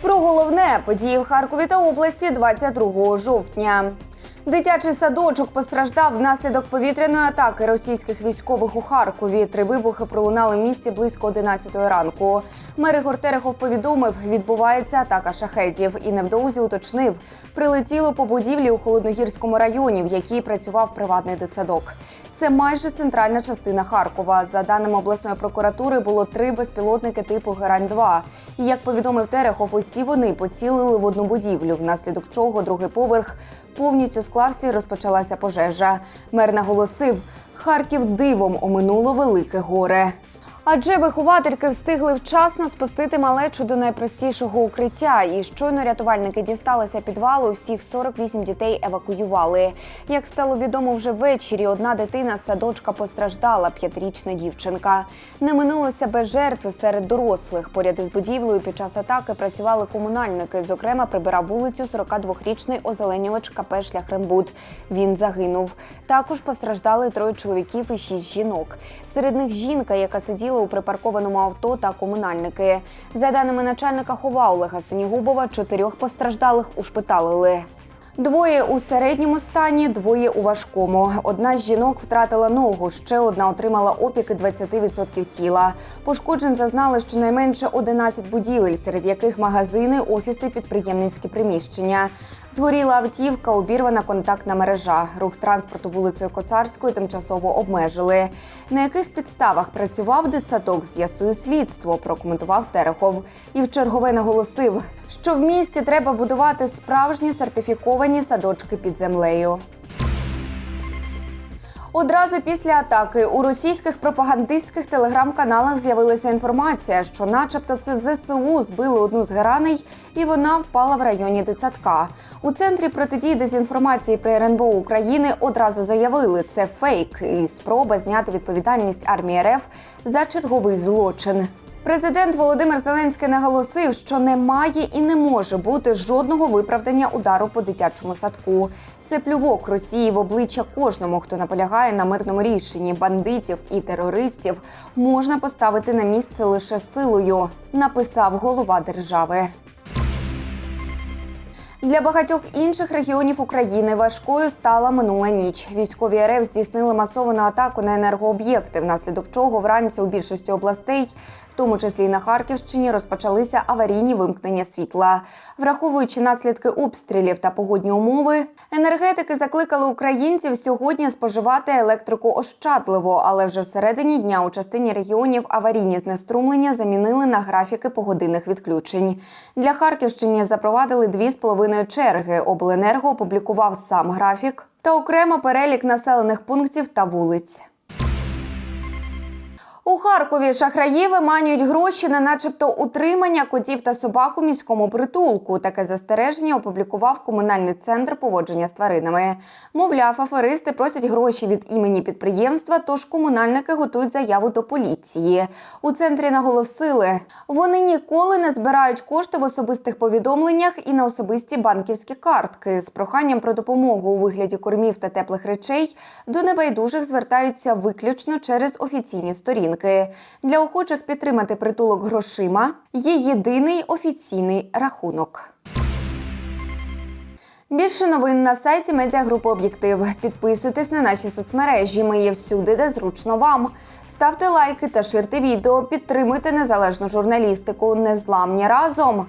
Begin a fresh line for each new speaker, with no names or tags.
Про головне події в Харкові та області 22 жовтня. Дитячий садочок постраждав внаслідок повітряної атаки російських військових у Харкові. Три вибухи пролунали в місті близько 11 ранку. Мер Ігор Терехов повідомив, відбувається атака шахедів і невдовзі уточнив, прилетіло по будівлі у холодногірському районі, в якій працював приватний дитсадок. Це майже центральна частина Харкова. За даними обласної прокуратури, було три безпілотники типу Герань-2. І як повідомив Терехов, усі вони поцілили в одну будівлю, внаслідок чого другий поверх повністю склався і розпочалася пожежа. Мер наголосив, Харків дивом оминуло велике горе. Адже виховательки встигли вчасно спустити малечу до найпростішого укриття. І щойно рятувальники дісталися підвалу, всіх 48 дітей евакуювали. Як стало відомо вже ввечері, одна дитина з садочка постраждала, п'ятирічна дівчинка. Не минулося без жертв серед дорослих. Поряд із будівлею під час атаки працювали комунальники. Зокрема, прибирав вулицю 42-річний озеленювач КП «Шляхрембуд». Він загинув. Також постраждали троє чоловіків і шість жінок. Серед них жінка, яка сиділа у припаркованому авто та комунальники. За даними начальника хова Олега Синігубова, чотирьох постраждалих ушпиталили. Двоє у середньому стані, двоє у важкому. Одна з жінок втратила ногу, ще одна отримала опіки 20% тіла. Пошкоджень зазнали щонайменше 11 будівель, серед яких магазини, офіси, підприємницькі приміщення. Згоріла автівка, обірвана контактна мережа. Рух транспорту вулицею Коцарською тимчасово обмежили. На яких підставах працював дитсадок, з'ясує слідство, прокоментував Терехов. І в чергове наголосив, що в місті треба будувати справжні сертифіковані садочки під землею. Одразу після атаки у російських пропагандистських телеграм-каналах з'явилася інформація, що, начебто, це ЗСУ збили одну з гераней, і вона впала в районі дитсадка. У центрі протидії дезінформації при РНБО України одразу заявили, це фейк і спроба зняти відповідальність армії РФ за черговий злочин. Президент Володимир Зеленський наголосив, що немає і не може бути жодного виправдання удару по дитячому садку. Це плювок Росії в обличчя кожному, хто наполягає на мирному рішенні. Бандитів і терористів можна поставити на місце лише силою, написав голова держави. Для багатьох інших регіонів України важкою стала минула ніч. Військові РФ здійснили масовану атаку на енергооб'єкти, внаслідок чого вранці у більшості областей, в тому числі й на Харківщині, розпочалися аварійні вимкнення світла. Враховуючи наслідки обстрілів та погодні умови, енергетики закликали українців сьогодні споживати електрику ощадливо, але вже всередині дня у частині регіонів аварійні знеструмлення замінили на графіки погодинних відключень. Для Харківщини запровадили дві з половиною черги. Обленерго опублікував сам графік та окремо перелік населених пунктів та вулиць. У Харкові шахраї виманюють гроші на начебто утримання котів та собак у міському притулку. Таке застереження опублікував комунальний центр поводження з тваринами. Мовляв, аферисти просять гроші від імені підприємства, тож комунальники готують заяву до поліції. У центрі наголосили, вони ніколи не збирають кошти в особистих повідомленнях і на особисті банківські картки. З проханням про допомогу у вигляді кормів та теплих речей до небайдужих звертаються виключно через офіційні сторінки. Для охочих підтримати притулок грошима є єдиний офіційний рахунок. Більше новин на сайті медіагрупи Об'єктив. Підписуйтесь на наші соцмережі. Ми є всюди, де зручно вам. Ставте лайки та ширте відео. Підтримуйте незалежну журналістику. Незламні разом.